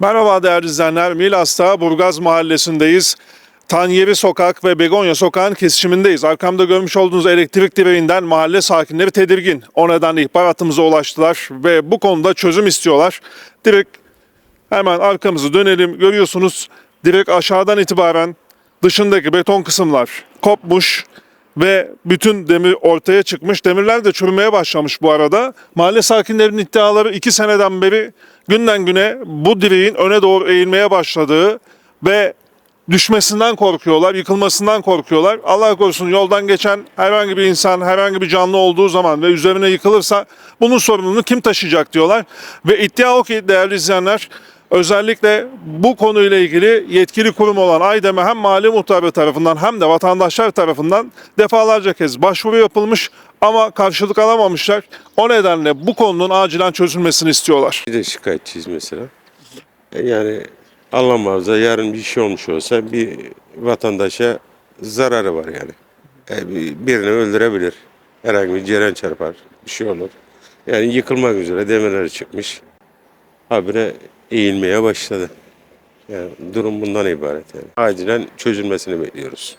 Merhaba değerli izleyenler. Milas'ta Burgaz Mahallesi'ndeyiz. Tanyeri Sokak ve Begonya Sokağı'nın kesişimindeyiz. Arkamda görmüş olduğunuz elektrik direğinden mahalle sakinleri tedirgin. O nedenle ihbar hattımıza ulaştılar ve bu konuda çözüm istiyorlar. Direkt hemen arkamızı dönelim. Görüyorsunuz direkt aşağıdan itibaren dışındaki beton kısımlar kopmuş ve bütün demir ortaya çıkmış. Demirler de çürümeye başlamış bu arada. Mahalle sakinlerinin iddiaları iki seneden beri günden güne bu direğin öne doğru eğilmeye başladığı ve düşmesinden korkuyorlar, yıkılmasından korkuyorlar. Allah korusun yoldan geçen herhangi bir insan, herhangi bir canlı olduğu zaman ve üzerine yıkılırsa bunun sorumluluğunu kim taşıyacak diyorlar. Ve iddia o ki değerli izleyenler özellikle bu konuyla ilgili yetkili kurum olan Aydem'e hem mahalle muhtarı tarafından hem de vatandaşlar tarafından defalarca kez başvuru yapılmış ama karşılık alamamışlar. O nedenle bu konunun acilen çözülmesini istiyorlar. Bir de şikayetçiyiz mesela. E, Yani Allah muhafaza yarın bir şey olmuş olsa bir vatandaşa zararı var yani. E, bir- birini öldürebilir. Herhangi bir ceren çarpar. Bir şey olur. Yani yıkılmak üzere demirleri çıkmış. Habire eğilmeye başladı. Yani durum bundan ibaret yani. Acilen çözülmesini bekliyoruz.